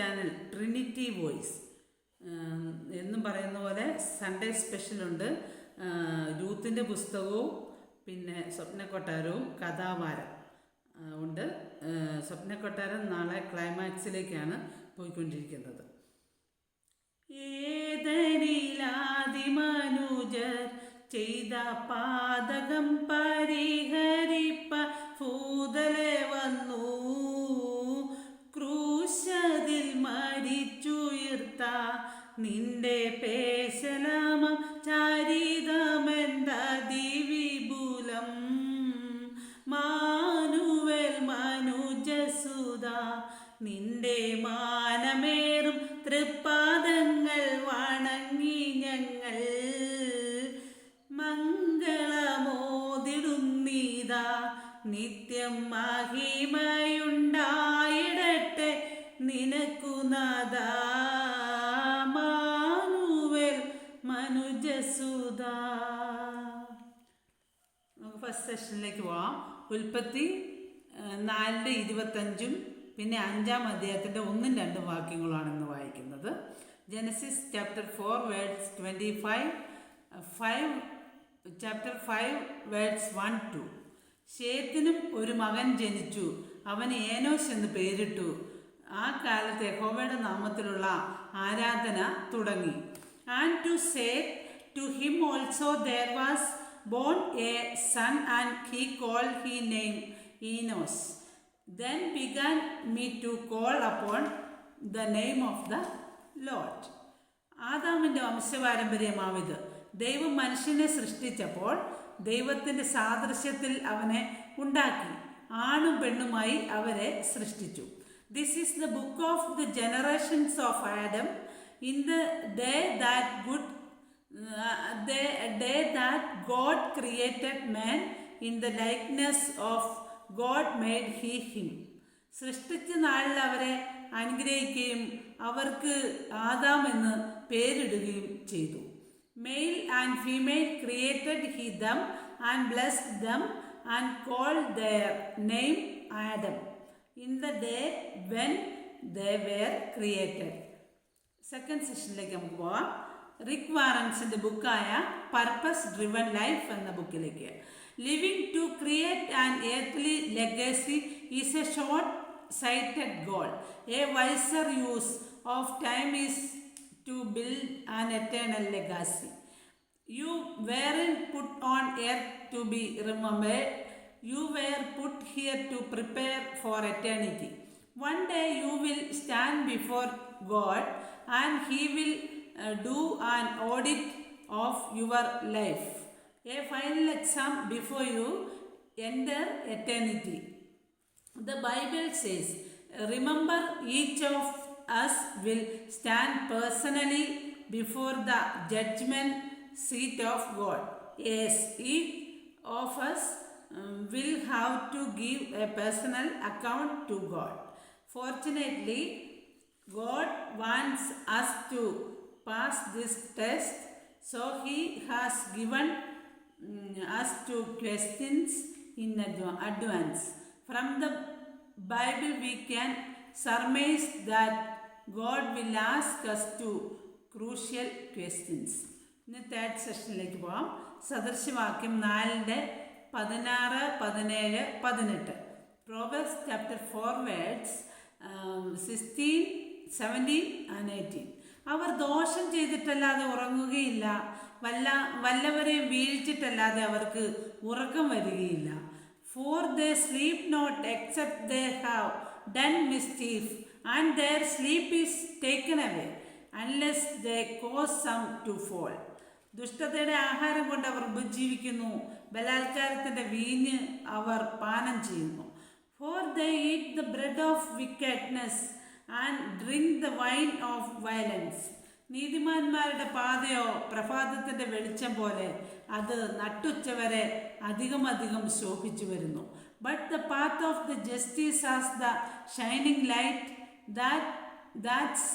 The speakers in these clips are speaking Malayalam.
ചാനൽ ട്രിനിറ്റി വോയിസ് എന്നും പറയുന്ന പോലെ സൺഡേ സ്പെഷ്യലുണ്ട്. യൂത്തിന്റെ പുസ്തകവും പിന്നെ സ്വപ്നക്കൊട്ടാരവും കഥാവാരം ആ, ഉണ്ട്. സ്വപ്ന കൊട്ടാരം നാളെ ക്ലൈമാക്സിലേക്കാണ് പോയിക്കൊണ്ടിരിക്കുന്നത്. ഏതനിലാതിമനുജർ ചെയ്ത പാതകം പരിഹരിപ്പ ഭൂതലെ നിന്റെ പേശലമം ചാരിതമെന്തതിവിപുലം മാനുവൽ മനുജസുത നിന്റെ മാനമേറും തൃപ്പാദങ്ങൾ വണങ്ങി ഞങ്ങൾ. മംഗളമോതിടുന്നീതാ നിത്യം മഹിമയുണ്ടായിടട്ടെ നിനക്കു ഫസ്റ്റ് സെഷനിലേക്ക് പോവാം. ഉൽപ്പത്തി നാലിന്റെ ഇരുപത്തഞ്ചും പിന്നെ അഞ്ചാം അധ്യായത്തിന്റെ ഒന്നും രണ്ടും വാക്യങ്ങളാണ് ഇന്ന് വായിക്കുന്നത്. Genesis chapter four words twenty five five chapter five words one two ഷേത്തിനും ഒരു മകൻ ജനിച്ചു. അവന് ഏനോസ് എന്ന് പേരിട്ടു. ആ കാലത്ത് യഹോവയുടെ നാമത്തിലുള്ള ആരാധന തുടങ്ങി. And to say to him also there was born a son and he call he name Enos then began me to call upon the name of the Lord ആദാമിന്റെ വംശപാരമ്പര്യമാവിത് ദൈവം മനുഷ്യനെ സൃഷ്ടിച്ചപ്പോൾ ദൈവത്തിന്റെ സാദൃശ്യത്തിൽ അവനെ ഉണ്ടാക്കി. ആണും പെണ്ണുമായി അവരെ സൃഷ്ടിച്ചു. This is the book of the generations of Adam in the day that good day day that God created man in the likeness of God made he സൃഷ്ടിച്ച നാളിൽ അവരെ അനുഗ്രഹിക്കുകയും അവർക്ക് ആദാം എന്ന് പേരിടുകയും ചെയ്തു. Male and female created he them and blessed them and call their name Adam in the day when there created second സെഷനിലേക്ക് നമുക്ക് പോവാം. റിക് വാറൻസിൻ്റെ ബുക്കായ പർപ്പസ് ഡ്രിവൺ ലൈഫ് എന്ന ബുക്കിലേക്ക് living to create and earth legacy is a short sighted goal a wiser use of time is to build an eternal legacy You weren't put on earth to be remembered. You were put here to prepare for eternity. One day you will stand before God and He will uh, do an audit of your life. A final exam before you enter eternity. The Bible says, Remember, each of us will stand personally before the judgment seat of God. Yes, each of us um, will have to give a personal account to God. Fortunately, God wants us to pass this test, so He has given mm, us two questions in advance. From the Bible, we can surmise that God will ask us two crucial questions. ഇന്ന് തേർഡ് സെഷനിലേക്ക് പോവാം സദൃശവാക്യം നാലിന്റെ പതിനാറ് പതിനേഴ് പതിനെട്ട് proverbs chapter four verses sixteen seventeen and eighteen അവർ ദോഷം ചെയ്തിട്ടല്ലാതെ ഉറങ്ങുകയില്ല. വല്ല വല്ലവരെയും വീഴ്ചിട്ടല്ലാതെ അവർക്ക് ഉറക്കം വരികയില്ല. For they sleep not except they have done mischief and their sleep is taken away unless they cause some to fall ദുഷ്ടതയുടെ ആഹാരം കൊണ്ട് അവർ ഉപജീവിക്കുന്നു. ബലാത്കാരത്തിന്റെ വീഞ്ഞ് അവർ പാനം ചെയ്യുന്നു. For the eat the bread of wickedness and drink the wine of violence നീതിമാന്മാരുടെ പാതയോ പ്രഭാതത്തിന്റെ വെളിച്ചം പോലെ അത് നട്ടുച്ചവരെ അധികം അധികം ശോഭിച്ചു വരുന്നു. But the path of the justice as the shining light that that's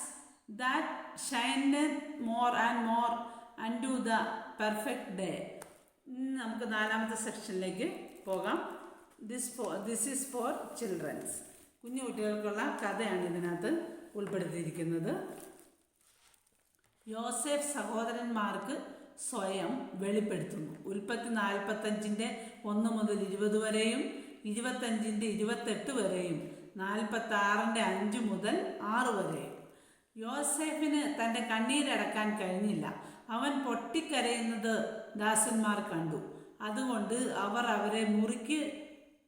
that shineth more and more unto the perfect day നമുക്ക് നാലാമത്തെ സെക്ഷനിലേക്ക് പോകാം. This for this is for childrens കുഞ്ഞു കുട്ടികൾക്കുള്ള കഥയാണ് ഇതിനകത്ത് ഉൾപ്പെടുത്തിയിരിക്കുന്നത്. യോസെഫ് സഹോദരന്മാർക്ക് സ്വയം വെളിപ്പെടുത്തുന്നു. ഉൽപ്പത്തി നാൽപ്പത്തഞ്ചിന്റെ ഒന്ന് മുതൽ ഇരുപത് വരെയും ഇരുപത്തഞ്ചിന്റെ ഇരുപത്തെട്ട് വരെയും നാൽപ്പത്തി ആറിന്റെ അഞ്ച് മുതൽ ആറ് വരെയും. യോസെഫിന് തന്റെ കണ്ണീരടക്കാൻ കഴിഞ്ഞില്ല. അവൻ പൊട്ടിക്കരയുന്നത് ദാസന്മാർ കണ്ടു. അതുകൊണ്ട് അവർ അവരെ മുറിക്ക്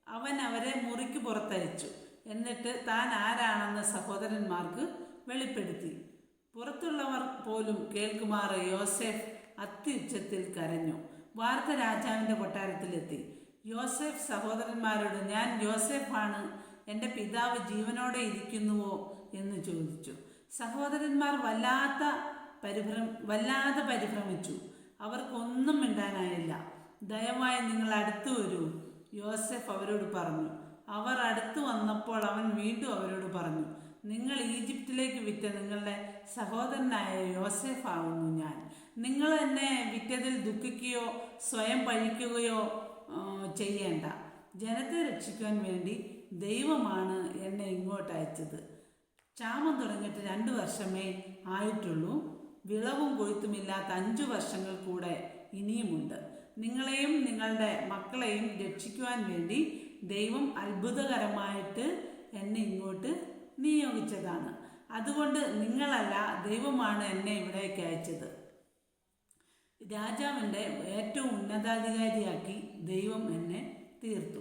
അവൻ അവരെ മുറിക്ക് പുറത്തയച്ചു. എന്നിട്ട് താൻ ആരാണെന്ന് സഹോദരന്മാർക്ക് വെളിപ്പെടുത്തി. പുറത്തുള്ളവർ പോലും കേൾക്കുമാറ് യോസെഫ് അത്യുച്ചത്തിൽ കരഞ്ഞു. വാർത്ത രാജാവിന്റെ കൊട്ടാരത്തിലെത്തി. യോസെഫ് സഹോദരന്മാരോട് ഞാൻ യോസെഫാണ്. എന്റെ പിതാവ് ജീവനോടെ ഇരിക്കുന്നുവോ? എന്ന് ചോദിച്ചു. സഹോദരന്മാർ വല്ലാത്ത പരിഭ്രം വല്ലാതെ പരിഭ്രമിച്ചു. അവർക്കൊന്നും മിണ്ടാനായില്ല. ദയവായി നിങ്ങൾ അടുത്തു വരൂ യോസെഫ് അവരോട് പറഞ്ഞു. അവർ അടുത്തു വന്നപ്പോൾ അവൻ വീണ്ടും അവരോട് പറഞ്ഞു നിങ്ങൾ ഈജിപ്തിലേക്ക് വിറ്റ നിങ്ങളുടെ സഹോദരനായ യോസെഫ് ആവുന്നു ഞാൻ. നിങ്ങൾ എന്നെ വിറ്റതിൽ ദുഃഖിക്കുകയോ സ്വയം പഴിക്കുകയോ ചെയ്യേണ്ട. ജനത്തെ രക്ഷിക്കാൻ വേണ്ടി ദൈവമാണ് എന്നെ ഇങ്ങോട്ട് അയച്ചത്. ക്ഷാമം തുടങ്ങിയിട്ട് രണ്ട് വർഷമേ ആയിട്ടുള്ളൂ. വിളവും കൊയ്ത്തുമില്ലാത്ത അഞ്ചു വർഷങ്ങൾ കൂടെ ഇനിയുമുണ്ട്. നിങ്ങളെയും നിങ്ങളുടെ മക്കളെയും രക്ഷിക്കുവാൻ വേണ്ടി ദൈവം അത്ഭുതകരമായിട്ട് എന്നെ ഇങ്ങോട്ട് നിയോഗിച്ചതാണ്. അതുകൊണ്ട് നിങ്ങളല്ല ദൈവമാണ് എന്നെ ഇവിടേക്ക് അയച്ചത്. രാജാവിന്റെ ഏറ്റവും ഉന്നതാധികാരിയാക്കി ദൈവം എന്നെ തീർത്തു.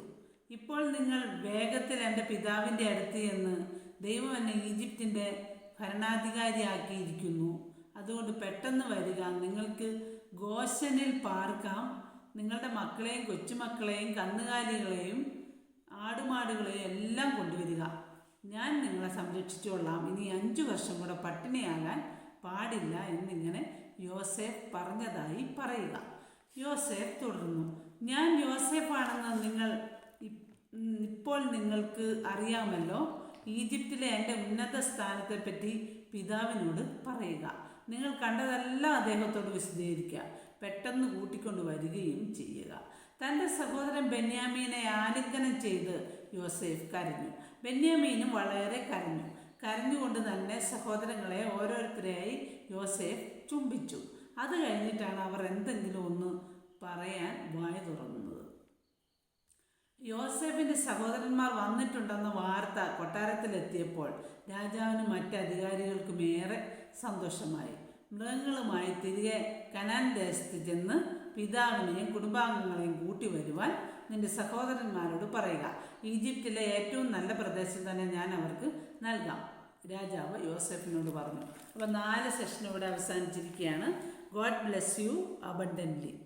ഇപ്പോൾ നിങ്ങൾ വേഗത്തിൽ എന്റെ പിതാവിന്റെ അടുത്ത് എന്ന് ദൈവം എന്നെ ഈജിപ്തിന്റെ ഭരണാധികാരിയാക്കിയിരിക്കുന്നു. അതുകൊണ്ട് പെട്ടെന്ന് വരിക നിങ്ങൾക്ക് ഗോശനിൽ പാർക്കാം. നിങ്ങളുടെ മക്കളെയും കൊച്ചുമക്കളെയും കന്നുകാലികളെയും ആടുമാടുകളെയും എല്ലാം കൊണ്ടുവരിക. ഞാൻ നിങ്ങളെ സംരക്ഷിച്ചോളാം. ഇനി അഞ്ചു വർഷം കൂടെ പട്ടിണിയാകാൻ പാടില്ല എന്നിങ്ങനെ യോസേഫ് പറഞ്ഞതായി പറയുക. യോസേഫ് തുടർന്നു ഞാൻ യോസേഫാണെന്ന് നിങ്ങൾ ഇപ്പോൾ നിങ്ങൾക്ക് അറിയാമല്ലോ. ഈജിപ്തിലെ എന്റെ ഉന്നത സ്ഥാനത്തെപ്പറ്റി പിതാവിനോട് പറയുക. നിങ്ങൾ കണ്ടതെല്ലാം അദ്ദേഹത്തോട് വിശദീകരിക്കുക. പെട്ടെന്ന് കൂട്ടിക്കൊണ്ട് വരികയും ചെയ്യുക. തന്റെ സഹോദരൻ ബെന്യാമീനെ ആലിംഗനം ചെയ്ത് യോസേഫ് കരഞ്ഞു. ബെന്യാമീനും വളരെ കരഞ്ഞു. കരഞ്ഞുകൊണ്ട് തന്നെ സഹോദരങ്ങളെ ഓരോരുത്തരെയായി യോസേഫ് ചുംബിച്ചു. അത് കഴിഞ്ഞിട്ടാണ് അവർ എന്തെങ്കിലും ഒന്ന് പറയാൻ വായ തുറന്നത്. യോസേഫിന്റെ സഹോദരന്മാർ വന്നിട്ടുണ്ടെന്ന വാർത്ത കൊട്ടാരത്തിലെത്തിയപ്പോൾ രാജാവിനും മറ്റ് അധികാരികൾക്കും ഏറെ സന്തോഷമായി. മൃഗങ്ങളുമായി തിരികെ കനാൻ ദേശത്ത് ചെന്ന് പിതാവിനെയും കുടുംബാംഗങ്ങളെയും കൂട്ടി വരുവാൻ നിന്റെ സഹോദരന്മാരോട് പറയുക. ഈജിപ്തിലെ ഏറ്റവും നല്ല പ്രദേശം തന്നെ ഞാൻ അവർക്ക് നൽകാം. രാജാവ് യോസഫിനോട് പറഞ്ഞു. അപ്പോൾ നാല് സെഷൻ ഇവിടെ അവസാനിച്ചിരിക്കുകയാണ്. God bless you abundantly.